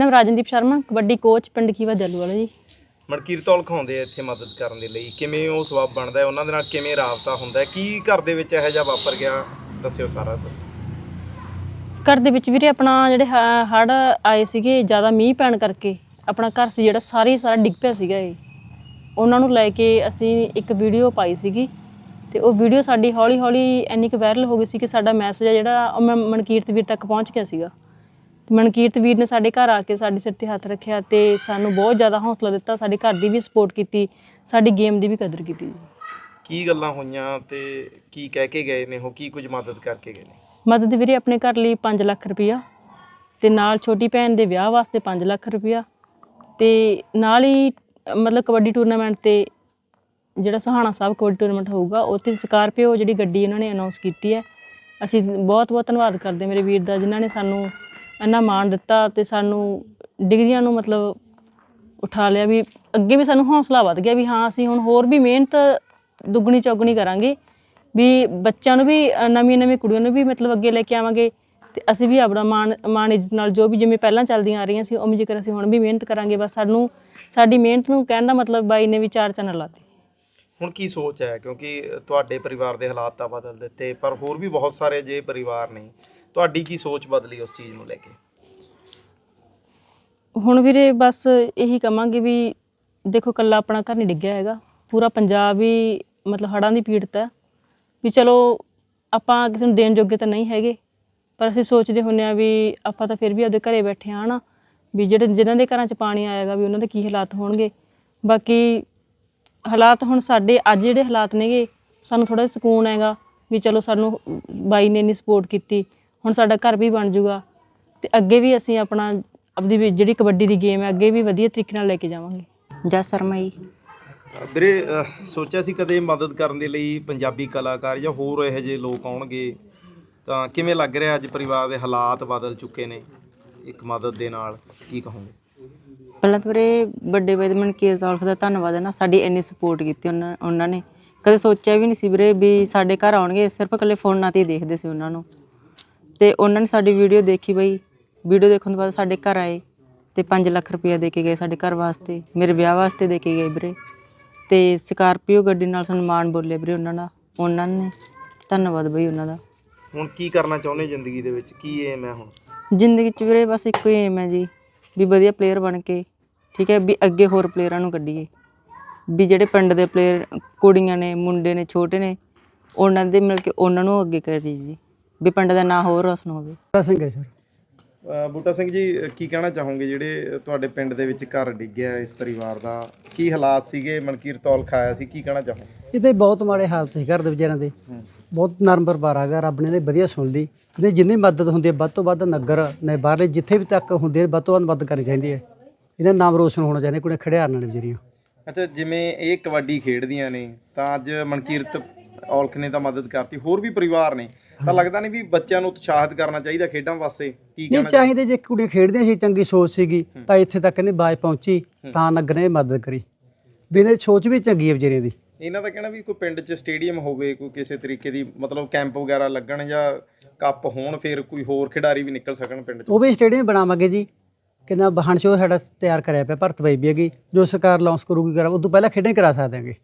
ਨਾਮ ਰਾਜਨਦੀਪ ਸ਼ਰਮਾ ਕਬੱਡੀ ਕੋਚ ਪਿੰਡ ਖੀਵਾ ਜੱਲੂ ਵਾਲਾ ਜੀ। ਮਨਕੀਰ ਤੌਲ ਖਾਉਂਦੇ ਆ ਇੱਥੇ ਮਦਦ ਕਰਨ ਦੇ ਲਈ। ਕਿਵੇਂ ਉਹ ਸਵਾਬ ਬਣਦਾ ਹੈ? ਉਹਨਾਂ ਦੇ ਨਾਲ ਕਿਵੇਂ ਰਾਬਤਾ ਹੁੰਦਾ ਹੈ? ਕੀ ਘਰ ਦੇ ਵਿੱਚ ਇਹੋ ਜਿਹਾ ਵਾਪਰ ਗਿਆ? ਦੱਸਿਓ ਸਾਰਾ ਦੱਸੋ। ਘਰ ਦੇ ਵਿੱਚ ਵੀਰੇ ਆਪਣਾ ਜਿਹੜੇ ਹੜ ਆਏ ਸੀਗੇ ਜ਼ਿਆਦਾ ਮੀਂਹ ਪੈਣ ਕਰਕੇ ਆਪਣਾ ਘਰ ਸੀ ਜਿਹੜਾ ਸਾਰੇ ਸਾਰਾ ਡਿੱਗ ਪਿਆ ਸੀਗਾ ਇਹ। ਉਹਨਾਂ ਨੂੰ ਲੈ ਕੇ ਅਸੀਂ ਇੱਕ ਵੀਡੀਓ ਪਾਈ ਸੀਗੀ ਤੇ ਉਹ ਵੀਡੀਓ ਸਾਡੀ ਹੌਲੀ ਹੌਲੀ ਇੰਨੀ ਕੁ ਵਾਇਰਲ ਹੋ ਗਈ ਸੀ ਕਿ ਸਾਡਾ ਮੈਸੇਜ ਜਿਹੜਾ ਉਹ ਮ- ਮਨਕੀਰਤ ਵੀਰ ਤੱਕ ਪਹੁੰਚ ਗਿਆ ਸੀਗਾ। ਮਨਕੀਰਤ ਵੀਰ ਨੇ ਸਾਡੇ ਘਰ ਆ ਕੇ ਸਾਡੇ ਸਿਰ ਤੇ ਹੱਥ ਰੱਖਿਆ ਤੇ ਸਾਨੂੰ ਬਹੁਤ ਜ਼ਿਆਦਾ ਹੌਸਲਾ ਦਿੱਤਾ ਸਾਡੇ ਘਰ ਦੀ ਵੀ ਸਪੋਰਟ ਕੀਤੀ ਸਾਡੀ ਗੇਮ ਦੀ ਵੀ ਕਦਰ ਕੀਤੀ ਜੀ। ਕੀ ਗੱਲਾਂ ਹੋਈਆਂ ਤੇ ਕੀ ਕਹਿ ਕੇ ਗਏ ਨੇ ਉਹ ਕੀ ਕੁਝ ਮਦਦ ਕਰਕੇ ਗਏ ਨੇ? ਮਦਦ ਵੀਰੇ ਆਪਣੇ ਘਰ ਲਈ 5 ਲੱਖ ਰੁਪਇਆ ਤੇ ਨਾਲ ਛੋਟੀ ਭੈਣ ਦੇ ਵਿਆਹ ਵਾਸਤੇ 5 ਲੱਖ ਰੁਪਇਆ ਤੇ ਨਾਲ ਹੀ ਮਤਲਬ ਕਬੱਡੀ ਟੂਰਨਾਮੈਂਟ ਤੇ ਜਿਹੜਾ ਸੁਹਾਣਾ ਸਾਹਿਬ ਕਬੱਡੀ ਟੂਰਨਾਮੈਂਟ ਹੋਊਗਾ ਤੇ ਸਕਾਰਪੀਓ ਜਿਹੜੀ ਗੱਡੀ ਉਹਨਾਂ ਨੇ ਅਨਾਉਂਸ ਕੀਤੀ ਹੈ। ਅਸੀਂ ਬਹੁਤ ਬਹੁਤ ਧੰਨਵਾਦ ਕਰਦੇ ਮੇਰੇ ਵੀਰ ਦਾ ਜਿਨ੍ਹਾਂ ਨੇ ਸਾਨੂੰ ਇੰਨਾ ਮਾਣ ਦਿੱਤਾ ਤੇ ਸਾਨੂੰ ਡਿਗਰੀਆਂ ਨੂੰ ਮਤਲਬ ਉਠਾ ਲਿਆ ਵੀ ਅੱਗੇ ਵੀ ਸਾਨੂੰ ਹੌਸਲਾ ਵੱਧ ਗਿਆ ਵੀ ਹਾਂ, ਅਸੀਂ ਹੁਣ ਹੋਰ ਵੀ ਮਿਹਨਤ ਦੁੱਗਣੀ ਚੌਗਣੀ ਕਰਾਂਗੇ ਵੀ ਬੱਚਿਆਂ ਨੂੰ ਵੀ, ਨਵੀਆਂ ਨਵੀਆਂ ਕੁੜੀਆਂ ਨੂੰ ਵੀ ਮਤਲਬ ਅੱਗੇ ਲੈ ਕੇ ਆਵਾਂਗੇ ਤੇ ਅਸੀਂ ਵੀ ਆਪਣਾ ਮਾਣ ਮਾਣ ਇੱਜ਼ਤ ਨਾਲ ਜੋ ਵੀ ਜਿਵੇਂ ਪਹਿਲਾਂ ਚੱਲਦੀਆਂ ਆ ਰਹੀਆਂ ਸੀ, ਉਵੇਂ ਜੇਕਰ ਅਸੀਂ ਹੁਣ ਵੀ ਮਿਹਨਤ ਕਰਾਂਗੇ, ਬਸ ਸਾਨੂੰ, ਸਾਡੀ ਮਿਹਨਤ ਨੂੰ ਕਹਿਣ ਦਾ ਮਤਲਬ ਬਾਈ ਨੇ ਵੀ ਚਾਰ ਚੰਨ ਲਾਤੇ। ਹੁਣ ਕੀ ਸੋਚ ਹੈ? ਕਿਉਂਕਿ ਤੁਹਾਡੇ ਪਰਿਵਾਰ ਦੇ ਹਾਲਾਤ ਤਾਂ ਬਦਲ ਦਿੱਤੇ, ਪਰ ਹੋਰ ਵੀ ਬਹੁਤ ਸਾਰੇ ਜੇ ਪਰਿਵਾਰ ਨੇ ਤੁਹਾਡੀ ਕੀ ਸੋਚ ਬਦਲੀ ਉਸ ਚੀਜ਼ ਨੂੰ ਲੈ ਕੇ? ਹੁਣ ਵੀਰੇ ਬਸ ਇਹੀ ਕਵਾਂਗੇ ਵੀ ਦੇਖੋ ਕੱਲਾ ਆਪਣਾ ਘਰ ਨਹੀਂ ਡਿੱਗਿਆ ਹੈਗਾ। ਪੂਰਾ ਪੰਜਾਬ ਹੀ ਮਤਲਬ ਹੜ੍ਹਾਂ ਦੀ ਪੀੜਤ ਹੈ। ਵੀ ਚਲੋ ਆਪਾਂ ਕਿਸੇ ਨੂੰ ਦੇਣ ਜੋਗੇ ਤਾਂ ਨਹੀਂ ਹੈਗੇ, ਪਰ ਅਸੀਂ ਸੋਚਦੇ ਹੁੰਨੇ ਆ ਵੀ ਆਪਾਂ ਤਾਂ ਫਿਰ ਵੀ ਆਪਦੇ ਘਰੇ ਬੈਠੇ ਆ ਨਾ। ਵੀ ਜਿਹੜੇ ਜਿਨ੍ਹਾਂ ਦੇ ਘਰਾਂ 'ਚ ਪਾਣੀ ਆਏਗਾ ਵੀ ਉਹਨਾਂ ਦੇ ਕੀ ਹਾਲਾਤ ਹੋਣਗੇ। ਬਾਕੀ ਹਾਲਾਤ ਹੁਣ ਸਾਡੇ ਅੱਜ ਜਿਹੜੇ ਹਾਲਾਤ ਨੇਗੇ, ਸਾਨੂੰ ਥੋੜਾ ਸਕੂਨ ਹੈਗਾ ਵੀ ਚਲੋ ਸਾਨੂੰ ਬਾਈ ਨੇ ਇੰਨੀ ਸਪੋਰਟ ਕੀਤੀ। ਹੁਣ ਸਾਡਾ ਘਰ ਵੀ ਬਣ ਜਾਊਗਾ। ਤੇ ਅੱਗੇ ਵੀ ਅਸੀਂ ਆਪਣਾ ਆਪਦੀ ਵੀ ਜਿਹੜੀ ਕਬੱਡੀ ਦੀ ਗੇਮ ਹੈ ਅੱਗੇ ਵੀ ਵਧੀਆ ਤਰੀਕੇ ਨਾਲ ਲੈ ਕੇ ਜਾਵਾਂਗੇ। ਜਸ ਸ਼ਰਮਾ ਜੀ ਵੀਰੇ ਅਹ, ਸੋਚਿਆ ਸੀ ਕਦੇ ਮਦਦ ਕਰਨ ਦੇ ਲਈ ਪੰਜਾਬੀ ਕਲਾਕਾਰ ਜਾਂ ਹੋਰ ਇਹੋ ਜਿਹੇ ਲੋਕ ਆਉਣਗੇ? ਤਾਂ ਕਿਵੇਂ ਲੱਗ ਰਿਹਾ ਅੱਜ ਪਰਿਵਾਰ ਦੇ ਹਾਲਾਤ ਬਦਲ ਚੁੱਕੇ ਨੇ? ਇੱਕ ਮਦਦ ਦੇ ਨਾਲ ਕੀ ਕਹੋਗੇ? ਪਹਿਲਾਂ ਤਾਂ ਵੀਰੇ ਵੱਡੇ ਬਾਈ ਦੇ ਮਨਕੀਰ ਤੌਲਫ ਦਾ ਧੰਨਵਾਦ ਹੈ ਨਾ ਸਾਡੀ ਇੰਨੀ ਸਪੋਰਟ ਕੀਤੀ ਉਹਨਾਂ ਉਹਨਾਂ ਨੇ। ਕਦੇ ਸੋਚਿਆ ਵੀ ਨਹੀਂ ਸੀ ਵੀਰੇ ਵੀ ਸਾਡੇ ਘਰ ਆਉਣਗੇ ਸਿਰਫ ਇਕੱਲੇ ਫੋਨਾਂ ਤੇ ਹੀ ਦੇਖਦੇ ਸੀ ਉਹਨਾਂ ਨੂੰ। ਤੇ ਉਹਨਾਂ ਨੇ ਸਾਡੀ ਵੀਡੀਓ ਦੇਖੀ ਬਈ। ਵੀਡੀਓ ਦੇਖਣ ਤੋਂ ਬਾਅਦ ਸਾਡੇ ਘਰ ਆਏ ਤੇ 5 ਲੱਖ ਰੁਪਇਆ ਦੇ ਕੇ ਗਏ ਸਾਡੇ ਘਰ ਵਾਸਤੇ। ਮੇਰੇ ਵਿਆਹ ਵਾਸਤੇ ਦੇ ਕੇ ਗਏ ਵੀਰੇ। ਤੇ ਸਕਾਰਪੀਓ ਗੱਡੀ ਨਾਲ ਸਨਮਾਨ ਬੋਲੇ ਵੀਰੇ ਉਹਨਾਂ ਦਾ। ਉਹਨਾਂ ਨੇ। ਧੰਨਵਾਦ ਬਈ ਉਹਨਾਂ ਦਾ। ਹੁਣ ਕੀ ਕਰਨਾ ਚਾਹੁੰਦੇ ਜ਼ਿੰਦਗੀ ਦੇ ਵਿੱਚ? ਕੀ ਏਮ ਹੈ ਹੁਣ? ਜ਼ਿੰਦਗੀ 'ਚ ਵੀਰੇ ਬਸ ਇੱਕੋ ਹੀ ਏਮ ਹੈ ਜੀ। ਵੀ ਵਧੀਆ ਪਲੇਅਰ ਬਣ ਕੇ ਠੀਕ ਹੈ? ਵੀ ਅੱਗੇ ਹੋਰ ਪਲੇਅਰਾਂ ਨੂੰ ਕੱਢੀਏ। ਵੀ ਜਿਹੜੇ ਪਿੰਡ ਦੇ ਪਲੇਅਰ ਕੁੜੀਆਂ ਨੇ ਮੁੰਡੇ ਨੇ ਛੋਟੇ ਨੇ ਉਹਨਾਂ ਦੇ ਮਿਲ ਕੇ ਉਹਨਾਂ ਨੂੰ ਅੱਗੇ ਕਰੀਏ ਜੀ। ਵੀ ਪਿੰਡ ਦਾ ਨਾਂ ਹੋਰ ਰੋਸ਼ਨ ਹੋਵੇ। ਬੂਟਾ ਸਿੰਘ ਹੈ ਸਰ। ਅਹ, ਬੂਟਾ ਸਿੰਘ ਜੀ ਅਹ, ਕੀ ਕਹਿਣਾ ਚਾਹੋਗੇ ਜਿਹੜੇ ਤੁਹਾਡੇ ਪਿੰਡ ਦੇ ਵਿੱਚ ਘਰ ਡਿੱਗਿਆ ਇਸ ਪਰਿਵਾਰ ਦਾ? ਕੀ ਹਾਲਾਤ ਸੀਗੇ? ਮਨਕੀਰ ਤੌਲ ਖਾਇਆ ਸੀ? ਕੀ ਕਹਿਣਾ ਚਾਹੋਗੇ? ਇਹ ਤੇ ਬਹੁਤ ਮਾੜੇ ਹਾਲਤ ਸੀ ਘਰ ਦੇ ਵਿਚਾਰਿਆਂ ਦੇ। ਬਹੁਤ ਨਰਮ ਪਰਿਵਾਰ ਆ ਗਿਆ ਰੱਬ ਨੇ ਇਹਨੇ ਵਧੀਆ ਸੁਣ ਲਈ। ਇਹਨੇ ਜਿੰਨੀ ਮਦਦ ਹੁੰਦੀ ਹੈ ਵੱਧ ਤੋਂ ਵੱਧ ਨਗਰ ਨੇ ਬਾਹਰਲੇ ਜਿੱਥੇ ਵੀ ਤੱਕ ਹੁੰਦੀ ਹੈ ਵੱਧ ਤੋਂ ਵੱਧ ਮਦਦ ਕਰਨੀ ਚਾਹੀਦੀ ਹੈ। ਇਹਨਾਂ ਦਾ ਨਾਮ ਰੋਸ਼ਨ ਹੋਣਾ ਚਾਹੀਦਾ ਕੁੜੇ ਖੜਿਆਰ ਨਾਲ ਵਿਚਾਰੀਆਂ। ਅੱਛਾ ਜਿਵੇਂ ਇਹ ਕਬੱਡੀ ਖੇਡਦੀਆਂ ਨੇ ਤਾਂ ਅੱਜ ਮਨਕੀਰਤ ਔਲਖ ਨੇ ਤਾਂ ਮਦਦ ਕਰਤੀ। ਹੋਰ ਵੀ ਪਰਿਵਾਰ ਨੇ। ਤਾਂ ਲੱਗਦਾ ਨਹੀਂ ਵੀ ਬੱਚਿਆਂ ਨੂੰ ਉਤਸ਼ਾਹਿਤ ਕਰਨਾ ਚਾਹੀਦਾ ਖੇਡਾਂ ਵਾਸਤੇ ਕੀ ਨਹੀਂ ਕਹਿਣਾ ਚਾਹੀਦੇ ਜੇ ਕੁੜੀਆਂ ਖੇਡਦੀਆਂ ਸੀ ਚੰਗੀ ਸੋਚ ਸੀਗੀ ਤਾਂ ਇੱਥੇ ਤੱਕ ਇਹਨੇ ਬਾਜ ਪਹੁੰਚੀ ਤਾਂ ਨਗਰ ਨੇ ਮਦਦ ਕਰੀ। ਵੀ ਇਹਨੇ ਸੋਚ ਵੀ ਚੰਗੀ ਹੈ ਵਿਚਾਰੀਆਂ ਦੀ। ਇਹਨਾਂ ਦਾ ਕਹਿਣਾ ਵੀ ਕੋਈ ਪਿੰਡ 'ਚ ਸਟੇਡੀਅਮ ਹੋਵੇ ਕੋਈ ਕਿਸੇ ਤਰੀਕੇ ਦੀ ਮਤਲਬ ਕੈਂਪ ਵਗੈਰਾ ਲੱਗਣ ਜਾਂ ਕੱਪ ਹੋਣ ਫਿਰ ਕੋਈ ਹੋਰ ਖਿਡਾਰੀ ਵੀ ਨਿਕਲ ਸਕਣ ਪਿੰਡ 'ਚ? ਉਹ ਵੀ ਸਟੇਡੀਅਮ ਬਣਾਵਾਂਗੇ ਜੀ। ਕਿੰਨਾ ਬਹਣ ਸ਼ੋ ਸਾਡਾ ਤਿਆਰ ਕਰਿਆ ਪਿਆ ਭਰਤ ਬਾਈ ਵੀ ਹੈਗੀ ਜੋ ਸਰਕਾਰ ਲਾਂਚ ਕਰੂਗੀ ਕਰਾ ਉਦੋਂ ਪਹਿਲਾਂ ਖੇਡਾਂ ਹੀ ਕਰਾ ਸਕਦੇ ਹਾਂਗੇ।